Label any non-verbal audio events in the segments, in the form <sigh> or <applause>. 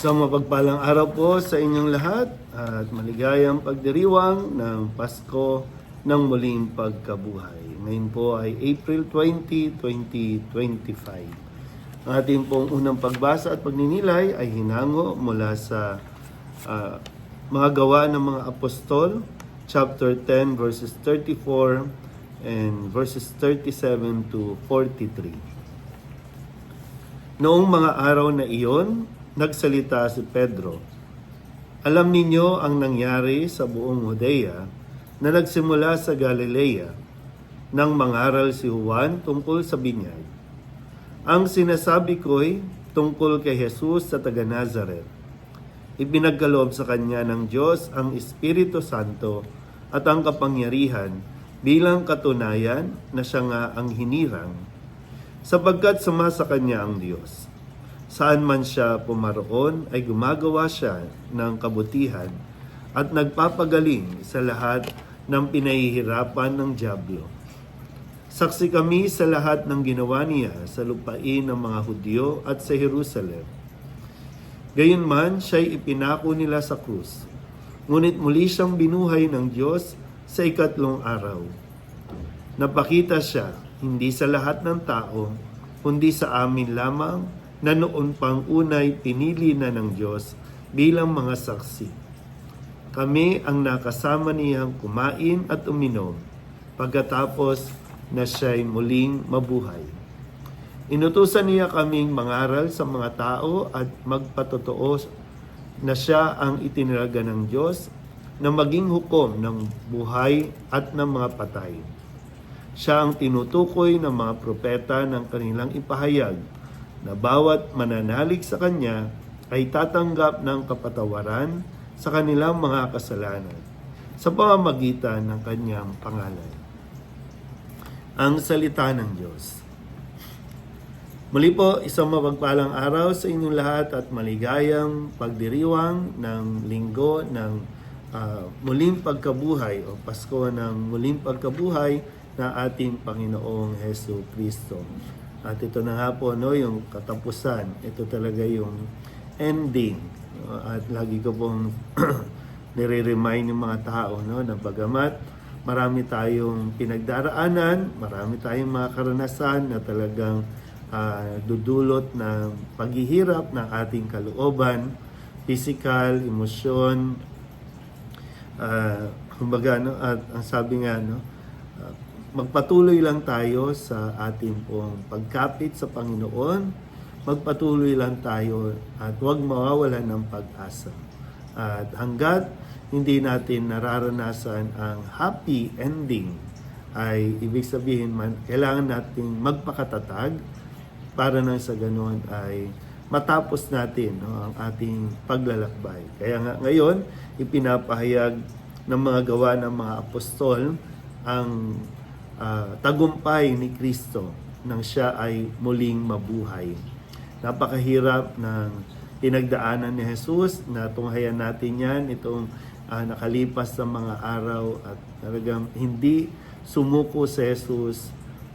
Isang mapagpalang araw po sa inyong lahat at maligayang pagdiriwang ng Pasko ng muling pagkabuhay. Ngayon po ay April 20, 2025. Ang ating pong unang pagbasa at pagninilay ay hinango mula sa ah, mga gawa ng mga apostol, chapter 10 verses 34 and verses 37 to 43. Noong mga araw na iyon, nagsalita si Pedro, Alam ninyo ang nangyari sa buong Judea na nagsimula sa Galilea nang mangaral si Juan tungkol sa binyag. Ang sinasabi ko'y tungkol kay Jesus sa taga Nazareth. Ipinagkaloob sa kanya ng Diyos ang Espiritu Santo at ang kapangyarihan bilang katunayan na siya nga ang hinirang sapagkat suma sa kanya ang Diyos. Saan man siya pumaroon ay gumagawa siya ng kabutihan at nagpapagaling sa lahat ng pinahihirapan ng Diablo. Saksi kami sa lahat ng ginawa niya sa lupain ng mga Hudyo at sa Jerusalem. Gayunman, siya'y ipinako nila sa krus. Ngunit muli siyang binuhay ng Diyos sa ikatlong araw. Napakita siya hindi sa lahat ng tao, kundi sa amin lamang na noon pang unay pinili na ng Diyos bilang mga saksi. Kami ang nakasama niyang kumain at uminom pagkatapos na siya'y muling mabuhay. Inutusan niya kaming mangaral sa mga tao at magpatotoo na siya ang itiniraga ng Diyos na maging hukom ng buhay at ng mga patay. Siya ang tinutukoy ng mga propeta ng kanilang ipahayag na bawat mananalig sa Kanya ay tatanggap ng kapatawaran sa kanilang mga kasalanan sa pamamagitan ng Kanyang pangalan. Ang Salita ng Diyos. Muli po, isang mapagpalang araw sa inyong lahat at maligayang pagdiriwang ng linggo ng ah, muling pagkabuhay o Pasko ng muling pagkabuhay na ating Panginoong Heso Kristo. At ito na po, no, yung katapusan. Ito talaga yung ending. At lagi ko pong <clears throat> nire-remind yung mga tao no, na bagamat marami tayong pinagdaraanan, marami tayong mga karanasan na talagang ah, dudulot ng paghihirap ng ating kalooban, physical, emosyon, ah, kumbaga, no, at ang sabi nga, no, ah, magpatuloy lang tayo sa ating pong pagkapit sa Panginoon, magpatuloy lang tayo at huwag mawawalan ng pag-asa. At hanggat hindi natin nararanasan ang happy ending, ay ibig sabihin man, kailangan nating magpakatatag para nang sa ganoon ay matapos natin no, ang ating paglalakbay. Kaya nga ngayon, ipinapahayag ng mga gawa ng mga apostol ang ah, tagumpay ni Kristo nang siya ay muling mabuhay. Napakahirap ng pinagdaanan ni Jesus na tunghayan natin yan itong ah, nakalipas sa mga araw at talagang hindi sumuko si Jesus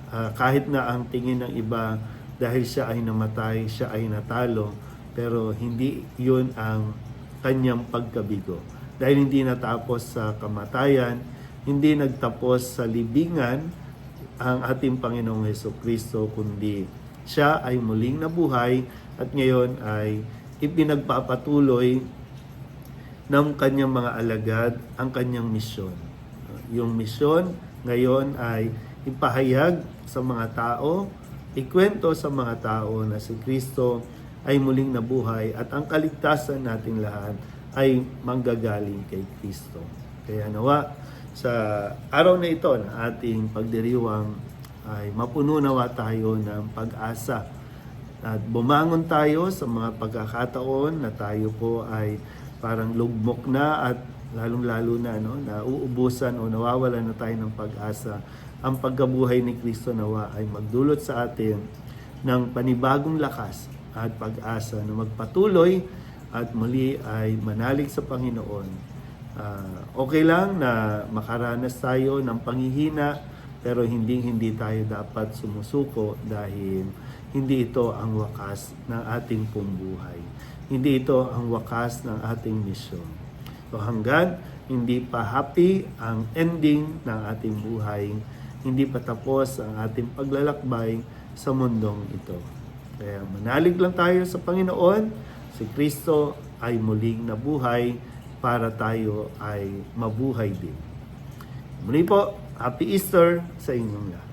ah, kahit na ang tingin ng iba dahil siya ay namatay, siya ay natalo pero hindi yun ang kanyang pagkabigo. Dahil hindi natapos sa kamatayan, hindi nagtapos sa libingan ang ating Panginoong Heso Kristo, kundi siya ay muling nabuhay at ngayon ay ipinagpapatuloy ng kanyang mga alagad ang kanyang misyon. Yung misyon ngayon ay ipahayag sa mga tao, ikwento sa mga tao na si Kristo ay muling nabuhay at ang kaligtasan nating lahat ay manggagaling kay Kristo. Kaya nawa sa araw na ito na ating pagdiriwang ay mapuno nawa tayo ng pag-asa at bumangon tayo sa mga pagkakataon na tayo po ay parang lugmok na at lalong-lalo na no, na uubusan o nawawalan na tayo ng pag-asa. Ang pagkabuhay ni Kristo nawa ay magdulot sa atin ng panibagong lakas at pag-asa na magpatuloy at muli ay manalig sa Panginoon. Ah, okay lang na makaranas tayo ng panghihina pero hindi hindi tayo dapat sumusuko dahil hindi ito ang wakas ng ating pong buhay. hindi ito ang wakas ng ating misyon. So hanggang hindi pa happy ang ending ng ating buhay, hindi pa tapos ang ating paglalakbay sa mundong ito. Kaya manalig lang tayo sa Panginoon, si Kristo ay muling nabuhay para tayo ay mabuhay din. Muli po, Happy Easter sa inyong lahat.